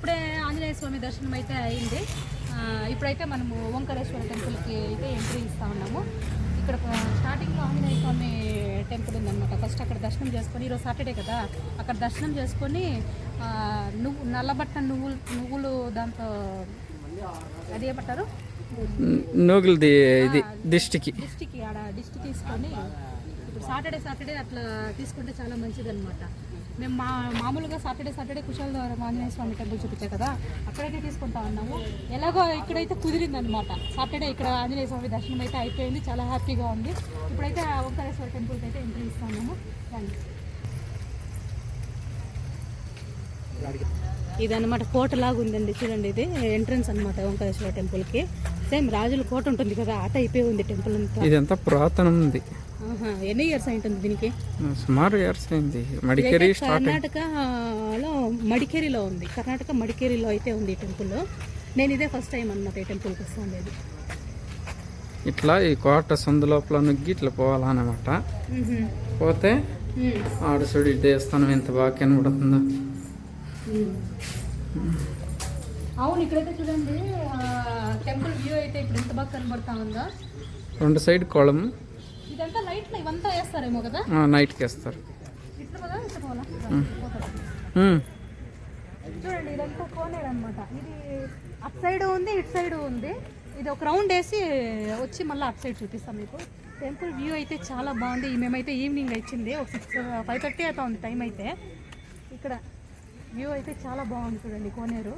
ఇప్పుడే ఆంజనేయ స్వామి దర్శనం అయితే అయింది. ఇప్పుడైతే మనము ఓంకారేశ్వర టెంపుల్కి అయితే ఎంట్రీ ఇస్తా ఉన్నాము. ఇక్కడ స్టార్టింగ్లో ఆంజనేయ స్వామి టెంపుల్ ఉందన్నమాట. ఫస్ట్ అక్కడ దర్శనం చేసుకొని ఈరోజు సాటర్డే కదా అక్కడ దర్శనం చేసుకొని నువ్వు నల్లబట్ట నువ్వులు నువ్వులు దాంతో అది ఏమంటారు? నూగులది ఇది దిష్టికి. డిస్టిక్ ఆడ డిస్టిక్ తీసుకొని ఇప్పుడు సాటర్డే సాటర్డే అట్లా తీసుకుంటే చాలా మంచిది అనమాట మేము మా మామూలుగా సాటర్డే సాటర్డే కుశాల ఆంజనేయ స్వామి టెంపుల్ చూపించాం కదా అక్కడైతే తీసుకుంటా ఉన్నాము. ఎలాగో ఇక్కడైతే కుదిరింది అనమాట సాటర్డే ఇక్కడ ఆంజనేయ స్వామి దర్శనం అయితే అయిపోయింది చాలా హ్యాపీగా ఉంది. ఇప్పుడైతే ఓంకారేశ్వర టెంపుల్కి అయితే ఎంట్రీ ఇస్తా ఉన్నాము ఇదన్నమాట కోట లాగా ఉందండి చూడండి ఇది ఎంట్రన్స్ అనమాట ఓంకారేశ్వర టెంపుల్కి. సేమ్ రాజుల కోట ఉంటుంది కదా ఆట అయిపోయి ఉంది టెంపుల్ అంతా. ఇదంతా పురాతనం ఉంది. ఎన్ని ఇయర్స్ అయింటుంది దీనికి? సుమారు ఇయర్స్ అయింది. మడికేరి కర్ణాటకలో మడికేరిలో ఉంది. కర్ణాటక మడికేరిలో అయితే ఉంది ఈ టెంపుల్. నేను ఇదే ఫస్ట్ టైం అన్నమాట ఈ టెంపుల్కి వస్తాను లేదు ఇట్లా ఈ కోట సందు లోపల నొగ్గి ఇట్లా పోవాలన్నమాట. పోతే ఆడ చూడు ఈ దేవస్థానం ఎంత బాగా కనబడుతుందో. అవును ఇక్కడైతే చూడండి టెంపుల్ వ్యూ అయితే ఇప్పుడు ఎంత బాగా కనబడతా ఉందో? రెండు సైడ్ కొళం. ఇదంతా లైట్లు ఇవంతా వేస్తారేమో కదా? ఆ, నైట్కి వేస్తారు. చూడండి ఇదంతా కోనేరు అనమాట ఇది అట్ సైడ్ ఉంది ఇటు సైడ్ ఉంది. ఇది ఒక రౌండ్ వేసి వచ్చి మళ్ళీ అట్ సైడ్ చూపిస్తాం మీకు. టెంపుల్ వ్యూ అయితే చాలా బాగుంది. మేమైతే ఈవినింగ్ వచ్చింది ఒక సిక్స్ ఫైవ్ థర్టీ అవుతా ఉంది టైం అయితే. ఇక్కడ వ్యూ అయితే చాలా బాగుంది చూడండి కోనేరు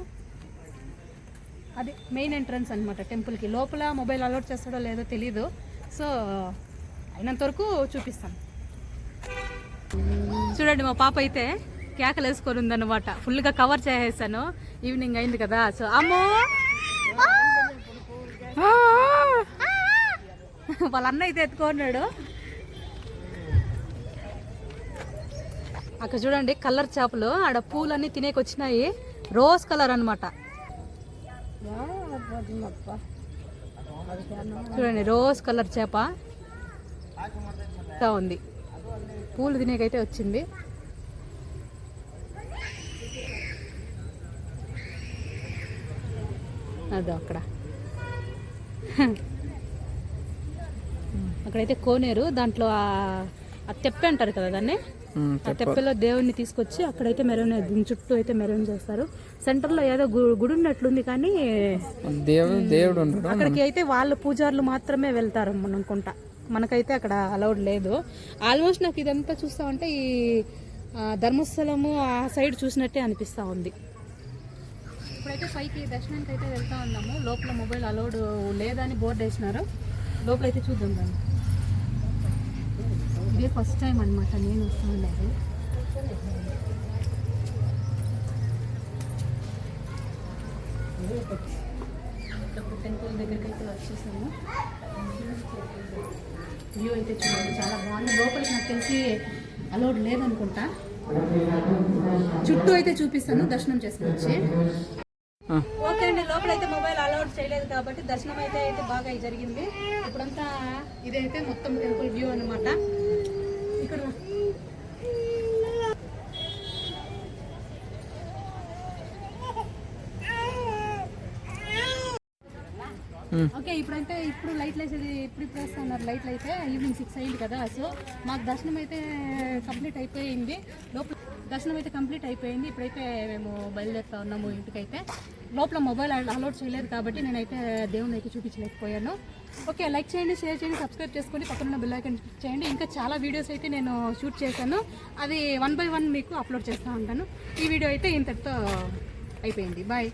అది మెయిన్ ఎంట్రన్స్ అనమాట టెంపుల్కి లోపల మొబైల్ అలౌట్ చేస్తాడో లేదో తెలీదు. సో అయినంత వరకు చూపిస్తాను. చూడండి మా పాప అయితే కేకలు వేసుకొని ఉందన్నమాట. ఫుల్గా కవర్ చేసేసాను. ఈవినింగ్ అయింది కదా సో అమ్మో! వాళ్ళ అన్న అయితే ఎత్తుకున్నాడు. అక్కడ చూడండి కలర్ చేపలు ఆడ పూలన్నీ తినేకి వచ్చినాయి రోజ్ కలర్ అనమాట చూడండి రోజ్ కలర్ చేప. ఉంది. పూలు తినేకైతే వచ్చింది. అదో అక్కడ. అక్కడైతే కోనేరు దాంట్లో ఆ- తెప్ప అంటారు కదా దాన్ని? ఆ తెప్పలో దేవుణ్ణి తీసుకొచ్చి అక్కడైతే మెరవన్ దీని చుట్టూ అయితే మెరవన్ చేస్తారు. సెంటర్లో ఏదో గు- గుడి ఉన్నట్లుంది కానీ దేవుడు దేవుడు ఉండడు. అక్కడికి అయితే వాళ్ళ పూజారులు మాత్రమే వెళ్తారు మనం అనుకుంటా. మనకైతే అక్కడ అలౌడ్ లేదు. ఆల్మోస్ట్ నాకు ఇదంతా చూస్తా ఉంటే ఈ ధర్మస్థలము ఆ సైడ్ చూసినట్టే అనిపిస్తూ ఉంది. ఇప్పుడైతే పైకి దర్శనానికి అయితే వెళ్తా ఉన్నాము. లోపల మొబైల్ అలౌడ్ లేదని బోర్డు వేసినారు. లోపల అయితే చూద్దాం దాన్ని ఇదే ఫస్ట్ టైం అనమాట నేను వస్తూ ఉండేది ఇప్పుడు టెంపుల్ దగ్గరికి అయితే వచ్చేసాము. వ్యూ అయితే చూడండి చాలా బాగుంది. లోపలికి నాకు తెలిసి అలౌడ్ లేదనుకుంటా. చుట్టూ అయితే చూపిస్తాను దర్శనం చేసుకొచ్చి. ఆ. ఓకే అండి లోపల అయితే మొబైల్ అలౌడ్ చేయలేదు కాబట్టి దర్శనం అయితే అయితే బాగా జరిగింది. ఇప్పుడంతా ఇదైతే మొత్తం టెంపుల్ వ్యూ ఉమ్. ఓకే ఇప్పుడైతే ఇప్పుడు లైట్లు వేసేది ఇప్పుడు ఇప్పుడు వేస్తున్నారు లైట్లు అయితే ఈవినింగ్ సిక్స్ అయింది కదా సో మాకు దర్శనం అయితే కంప్లీట్ అయిపోయింది. లోపల దర్శనం అయితే కంప్లీట్ అయిపోయింది. ఇప్పుడైతే మేము బయలుదేరుతా ఉన్నాము ఇంటికైతే. లోపల మొబైల్ అలౌట్ చేయలేదు కాబట్టి నేనైతే దేవుని అయితే చూపించలేకపోయాను. ఓకే లైక్ చేయండి షేర్ చేయండి సబ్స్క్రైబ్ చేసుకోండి పక్కన బెల్ ఐకాన్ క్లిక్ చేయండి. ఇంకా చాలా వీడియోస్ అయితే నేను షూట్ చేశాను. అది వన్ బై వన్ మీకు అప్లోడ్ చేస్తూ ఉంటాను. ఈ వీడియో అయితే ఇంతటితో అయిపోయింది. బాయ్